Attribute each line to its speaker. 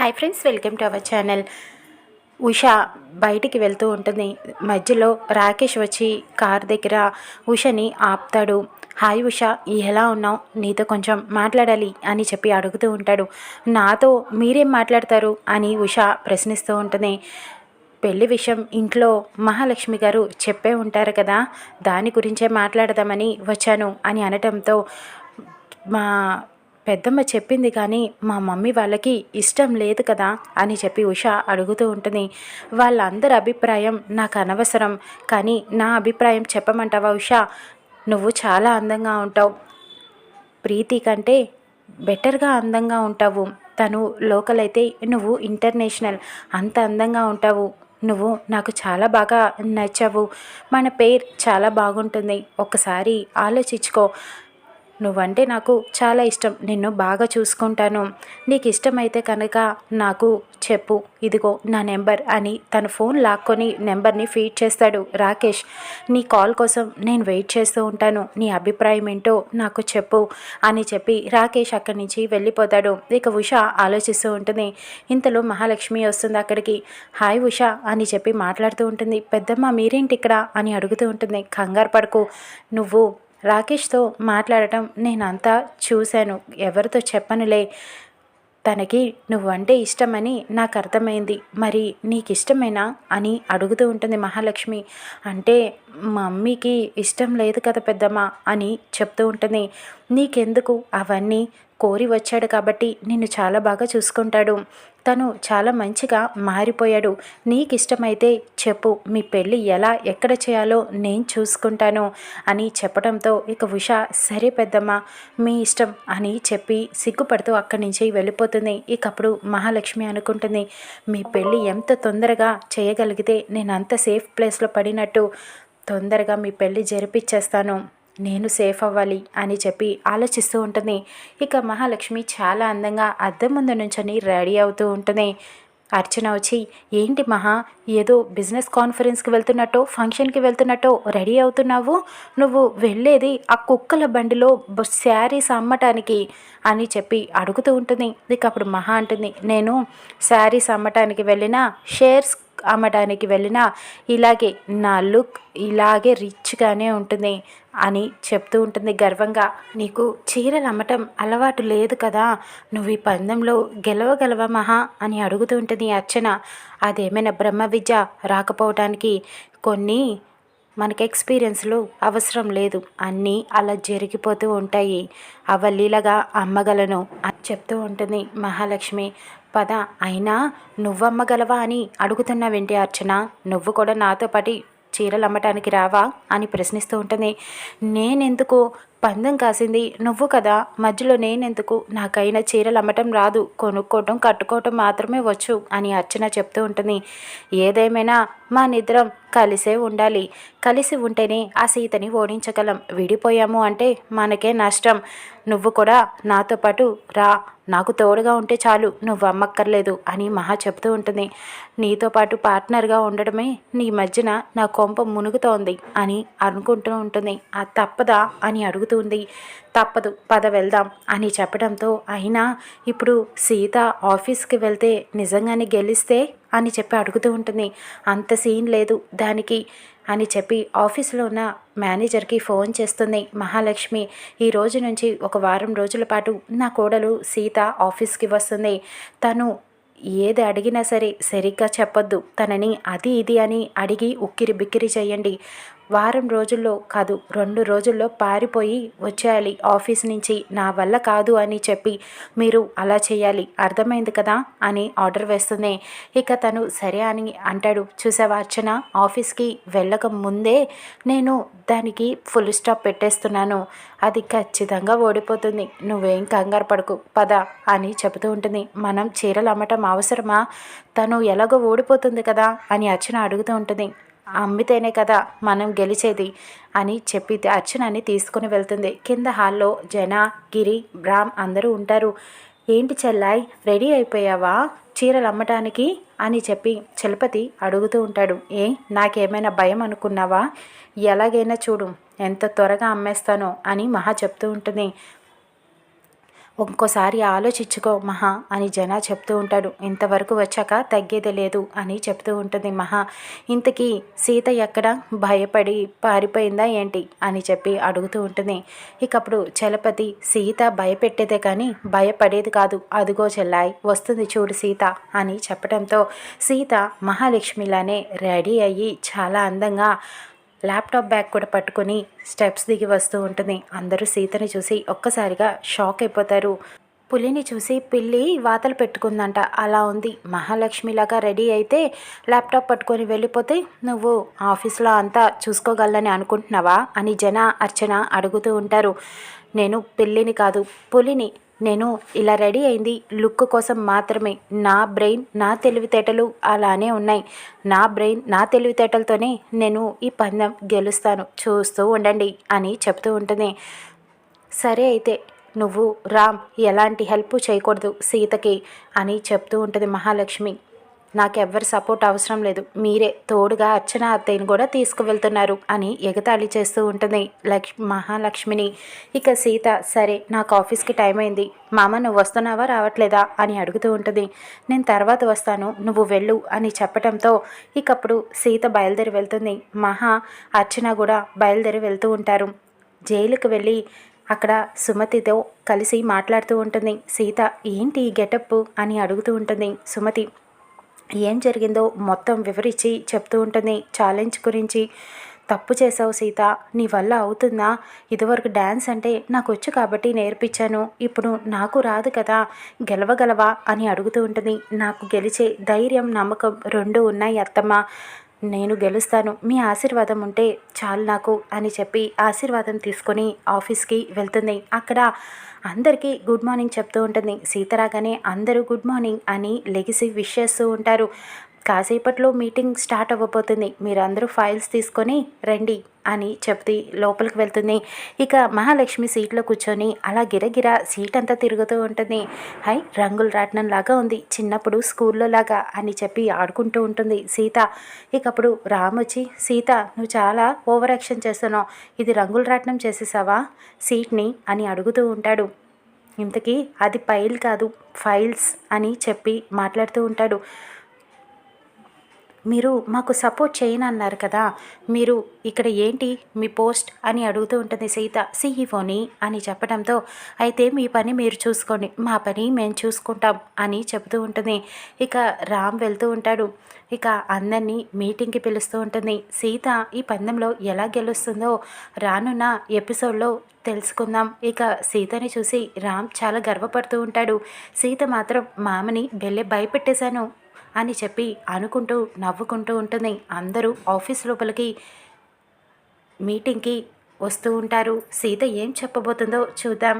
Speaker 1: Hi friends welcome to our channel Usha బయటికి వెళ్తూ ఉంటుంది. మధ్యలో రాకేష్ వచ్చి కార్ దగ్గర ఉషని ఆపుతాడు. హాయ్ ఉషా ఎలా ఉన్నావు? నీతో కొంచెం మాట్లాడాలి అని చెప్పి అడుగుతూ ఉంటాడు. నాతో మీరేం మాట్లాడతారు? అని ఉష ప్రశ్నిస్తూ ఉంటుంది. పెళ్ళి విషయం ఇంట్లో మహాలక్ష్మి గారు చెప్పే ఉంటారు కదా దాని గురించే మాట్లాడదామని వచ్చాను అని అనటంతో మా పెద్దమ్మ చెప్పింది కానీ మా మమ్మీ వాళ్ళకి ఇష్టం లేదు కదా అని చెప్పి ఉష అడుగుతూ ఉంటుంది. వాళ్ళందరి అభిప్రాయం నాకు అనవసరం కానీ నా అభిప్రాయం చెప్పమంటావా ఉష? నువ్వు చాలా అందంగా ఉంటావు. ప్రీతి కంటే బెటర్గా అందంగా ఉంటావు. తను లోకల్ అయితే నువ్వు ఇంటర్నేషనల్. అంత అందంగా ఉంటావు. నువ్వు నాకు చాలా బాగా నచ్చావు. మన పేరు చాలా బాగుంటుంది. ఒకసారి ఆలోచించుకో. నువ్వంటే నాకు చాలా ఇష్టం. నిన్ను బాగా చూసుకుంటాను. నీకు ఇష్టమైతే కనుక నాకు చెప్పు. ఇదిగో నా నెంబర్ అని తన ఫోన్ లాక్కొని నెంబర్ని ఫీడ్ చేస్తాడు రాకేష్. నీ కాల్ కోసం నేను వెయిట్ చేస్తూ ఉంటాను. నీ అభిప్రాయం ఏంటో నాకు చెప్పు అని చెప్పి రాకేష్ అక్కడి నుంచి వెళ్ళిపోతాడు. ఇక ఉష ఆలోచిస్తూ ఉంటుంది. ఇంతలో మహాలక్ష్మి వస్తుంది అక్కడికి. హాయ్ ఉష అని చెప్పి మాట్లాడుతూ ఉంటుంది. పెద్దమ్మ మీరేంటి ఇక్కడ అని అడుగుతూ ఉంటుంది. కంగారు పడుకు. నువ్వు రాకేష్తో మాట్లాడటం నేనంతా చూశాను. ఎవరితో చెప్పనులే. తనకి నువ్వంటే ఇష్టమని నాకు అర్థమైంది. మరి నీకు ఇష్టమేనా అని అడుగుతూ ఉంటుంది మహాలక్ష్మి. అంటే మమ్మీకి ఇష్టం లేదు కదా పెద్దమ్మ అని చెప్తూ ఉంటుంది. నీకెందుకు అవన్నీ? కోరి వచ్చాడు కాబట్టి నిన్ను చాలా బాగా చూసుకుంటాడు. తను చాలా మంచిగా మారిపోయాడు. నీకు ఇష్టమైతే చెప్పు మీ పెళ్ళి ఎలా ఎక్కడ చేయాలో నేను చూసుకుంటాను అని చెప్పడంతో ఇక ఉష సరే పెద్దమ్మ మీ ఇష్టం అని చెప్పి సిగ్గుపడుతూ అక్కడి నుంచి వెళ్ళిపోతుంది. ఇకప్పుడు మహాలక్ష్మి అనుకుంటుంది మీ పెళ్ళి ఎంత తొందరగా చేయగలిగితే నేను అంత సేఫ్ ప్లేస్లో పడినట్టు తొందరగా మీ పెళ్ళి జరిపించేస్తాను నేను సేఫ్ అవ్వాలి అని చెప్పి ఆలోచిస్తూ ఉంటుంది. ఇక మహాలక్ష్మి చాలా అందంగా అద్దం ముందు నుంచొని రెడీ అవుతూ ఉంటుంది. అర్చన వచ్చి ఏంటి మహా ఏదో బిజినెస్ కాన్ఫరెన్స్కి వెళ్తున్నట్టో ఫంక్షన్కి వెళ్తున్నట్టో రెడీ అవుతున్నావు? నువ్వు వెళ్ళేది ఆ కుక్కల బండిలో శారీస్ అమ్మటానికి అని చెప్పి అడుగుతూ ఉంటుంది. ఇక అప్పుడు మహా అంటుంది నేను శారీస్ అమ్మటానికి వెళ్ళిన షేర్స్ అమ్మడానికి వెళ్ళినా ఇలాగే నా లుక్ ఇలాగే రిచ్గానే ఉంటుంది అని చెప్తూ ఉంటుంది గర్వంగా. నీకు చీరలు అమ్మటం అలవాటు లేదు కదా? నువ్వు ఈ పందెంలో గెలవగలవా మహా? అని అడుగుతూ ఉంటుంది అర్చన. అదేమైనా బ్రహ్మ విద్య రాకపోవటానికి కొన్ని మనకి ఎక్స్పీరియన్స్లు అవసరం లేదు. అన్నీ అలా జరిగిపోతూ ఉంటాయి. అవలీలగా అమ్మగలను అని చెప్తూ ఉంటుంది మహాలక్ష్మి. పద. అయినా నువ్వమ్మగలవా అని అడుగుతున్నావేంటి అర్చన నువ్వు కూడా నాతో పాటి చీరలు అమ్మటానికి రావా అని ప్రశ్నిస్తూ ఉంటుంది. నేనెందుకు? పందెం కాసింది. నువ్వు కదా మధ్యలో నేనెందుకు? నాకైన చీరలు అమ్మటం రాదు. కొనుక్కోవటం కట్టుకోవటం మాత్రమే వచ్చు అని అర్చన చెప్తూ ఉంటుంది. ఏదేమైనా మా నిద్రం కలిసే ఉండాలి. కలిసి ఉంటేనే ఆ సీతని ఓడించగలం. విడిపోయాము అంటే మనకే నష్టం. నువ్వు కూడా నాతో పాటు రా. నాకు తోడుగా ఉంటే చాలు. నువ్వు అమ్మక్కర్లేదు అని మహా చెప్తూ ఉంటుంది. నీతో పాటు పార్ట్నర్గా ఉండడమే నీ మధ్యన నా కొంప మునుగుతోంది అని అనుకుంటూ ఉంటుంది. ఆ తప్పదా? అని అడుగుతుంది తప్పదు పద వెళ్దాం అని చెప్పడంతో అయినా ఇప్పుడు సీత ఆఫీస్కి వెళ్తే నిజంగానే గెలిస్తే అని చెప్పి అడుగుతూ ఉంటుంది. అంత సీన్ లేదు దానికి అని చెప్పి ఆఫీస్లో ఉన్న మేనేజర్కి ఫోన్ చేస్తుంది మహాలక్ష్మి. ఈ రోజు నుంచి ఒక వారం రోజుల పాటు నా కోడలు సీత ఆఫీస్కి వస్తుంది. తను ఏది అడిగినా సరే సరిగ్గా చెప్పొద్దు. తనని అది ఇది అని అడిగి ఉక్కిరి బిక్కిరి చేయండి. వారం రోజుల్లో కాదు రెండు రోజుల్లో పారిపోయి వచ్చేయాలి ఆఫీస్ నుంచి. నా వల్ల కాదు అని చెప్పి మీరు అలా చేయాలి. అర్థమైంది కదా? అని ఆర్డర్ వేస్తుంది. ఇక తను సరే అని అంటాడు. చూసావా అర్చన? ఆఫీస్కి వెళ్ళక ముందే నేను దానికి ఫుల్ స్టాప్ పెట్టేస్తున్నాను. అది ఖచ్చితంగా ఓడిపోతుంది. నువ్వేం కంగారు పడకు. పద అని చెబుతూ ఉంటుంది. మనం చీరలు అమ్మటం అవసరమా? తను ఎలాగో ఓడిపోతుంది కదా? అని అర్చన అడుగుతూ ఉంటుంది. అమ్మితేనే కదా మనం గెలిచేది అని చెప్పి అర్చనని తీసుకుని వెళ్తుంది. కింద హాల్లో జన గిరి బ్రామ్ అందరూ ఉంటారు. ఏంటి చెల్లాయ్ రెడీ అయిపోయావా? చీరలు అమ్మటానికి? అని చెప్పి చలపతి అడుగుతూ ఉంటాడు. ఏ నాకేమైనా భయం అనుకున్నావా? ఎలాగైనా చూడు ఎంత త్వరగా అమ్మేస్తానో అని మహా చెప్తూ ఉంటుంది. ఇంకోసారి ఆలోచించుకో మహా అని జన చెప్తూ ఉంటాడు. ఇంతవరకు వచ్చాక తగ్గేది లేదు అని చెప్తూ ఉంటుంది మహా. ఇంతకీ సీత ఎక్కడ? భయపడి పారిపోయిందా ఏంటి? అని చెప్పి అడుగుతూ ఉంటుంది. ఇకప్పుడు చలపతి సీత భయపెట్టేదే కానీ భయపడేది కాదు. అదిగో చెల్లాయి వస్తుంది చూడు సీత అని చెప్పడంతో సీత మహాలక్ష్మిలానే రెడీ అయ్యి చాలా అందంగా ల్యాప్టాప్ బ్యాగ్ కూడా పట్టుకొని స్టెప్స్ దిగి వస్తూ ఉంటుంది. అందరూ సీతని చూసి ఒక్కసారిగా షాక్ అయిపోతారు. పులిని చూసి పిల్లి వాతలు పెట్టుకుందంట. అలా ఉంది. మహాలక్ష్మిలాగా రెడీ అయితే ల్యాప్టాప్ పట్టుకొని వెళ్ళిపోతే నువ్వు ఆఫీస్లో అంతా చూసుకోగలని అనుకుంటున్నావా? అని జన అర్చన అడుగుతూ ఉంటారు. నేను పిల్లిని కాదు పులిని నేను ఇలా రెడీ అయింది. లుక్ కోసం మాత్రమే. నా బ్రెయిన్ నా తెలివితేటలు అలానే ఉన్నాయి. నా బ్రెయిన్ నా తెలివితేటలతోనే నేను ఈ పందెం గెలుస్తాను. చూస్తూ ఉండండి అని చెప్తూ ఉంటుంది. సరే అయితే నువ్వు రామ్ ఎలాంటి హెల్ప్ చేయకూడదు సీతకి అని చెప్తూ ఉంటుంది మహాలక్ష్మి. నాకెవ్వరి సపోర్ట్ అవసరం లేదు. మీరే తోడుగా అర్చన అత్తయ్యని కూడా తీసుకువెళ్తున్నారు అని ఎగతాళి చేస్తూ ఉంటుంది లక్ష్ మహాలక్ష్మిని. ఇక సీత సరే నాకు ఆఫీస్కి టైం అయింది. మామ నువ్వు వస్తున్నావా రావట్లేదా? అని అడుగుతూ ఉంటుంది. నేను తర్వాత వస్తాను నువ్వు వెళ్ళు అని చెప్పడంతో ఇకప్పుడు సీత బయలుదేరి వెళ్తుంది. మహా అర్చన కూడా బయలుదేరి వెళ్తూ ఉంటారు. జైలుకు వెళ్ళి అక్కడ సుమతితో కలిసి మాట్లాడుతూ ఉంటుంది. సీత ఏంటి గెటప్ అని అడుగుతూ ఉంటుంది సుమతి. ఏం జరిగిందో మొత్తం వివరించి చెప్తూ ఉంటుంది. ఛాలెంజ్ గురించి తప్పు చేసావు సీత. నీ వల్ల అవుతుందా? ఇదివరకు డ్యాన్స్ అంటే నాకు వచ్చు కాబట్టి నేర్పించాను. ఇప్పుడు నాకు రాదు కదా. గెలవగలవా? అని అడుగుతూ ఉంటుంది. నాకు గెలిచే ధైర్యం నమ్మకం రెండు ఉన్నాయి అత్తమ్మ. నేను గెలుస్తాను మీ ఆశీర్వాదం ఉంటే చాలు నాకు అని చెప్పి ఆశీర్వాదం తీసుకొని ఆఫీస్కి వెళ్తుంది. అక్కడ అందరికీ గుడ్ మార్నింగ్ చెప్తూ ఉంటుంది. సీత రాగానే అందరూ గుడ్ మార్నింగ్ అని లెగిసి విష్ చేస్తూ ఉంటారు. కాసేపట్లో మీటింగ్ స్టార్ట్ అవ్వబోతుంది. మీరందరూ ఫైల్స్ తీసుకొని రండి అని చెప్తే లోపలికి వెళ్తుంది. ఇక మహాలక్ష్మి సీట్లో కూర్చొని అలా గిరగిర సీట్ అంతా తిరుగుతూ ఉంటుంది. హై రంగులు రాట్నం లాగా ఉంది. చిన్నప్పుడు స్కూల్లో లాగా అని చెప్పి ఆడుకుంటూ ఉంటుంది సీత. ఇక అప్పుడు రామ్ వచ్చి సీత నువ్వు చాలా ఓవర్ యాక్షన్ చేస్తున్నావు. ఇది రంగులు రాట్నం చేసేసావా? సీట్ని అని అడుగుతూ ఉంటాడు. ఇంతకీ అది ఫైల్ కాదు ఫైల్స్ అని చెప్పి మాట్లాడుతూ ఉంటాడు. మీరు మాకు సపోర్ట్ చేయనన్నారు కదా మీరు ఇక్కడ ఏంటి మీ పోస్ట్ అని అడుగుతూ ఉంటుంది సీత. సిఈఓని అని చెప్పడంతో అయితే మీ పని మీరు చూసుకోండి మా పని మేము చూసుకుంటాం అని చెబుతూ ఉంటుంది. ఇక రామ్ వెళ్తూ ఉంటాడు. ఇక అందరినీ మీటింగ్కి పిలుస్తూ ఉంటుంది. సీత ఈ పందెంలో ఎలా గెలుస్తుందో రానున్న ఎపిసోడ్లో తెలుసుకుందాం. ఇక సీతని చూసి రామ్ చాలా గర్వపడుతూ ఉంటాడు. సీత మాత్రం మామని వెళ్ళే భయపెట్టేశాను. అని చెప్పి అనుకుంటూ నవ్వుకుంటూ ఉంటుంది. అందరూ ఆఫీస్ లోపలికి మీటింగ్కి వస్తూ ఉంటారు. సీత ఏం చెప్పబోతుందో చూద్దాం.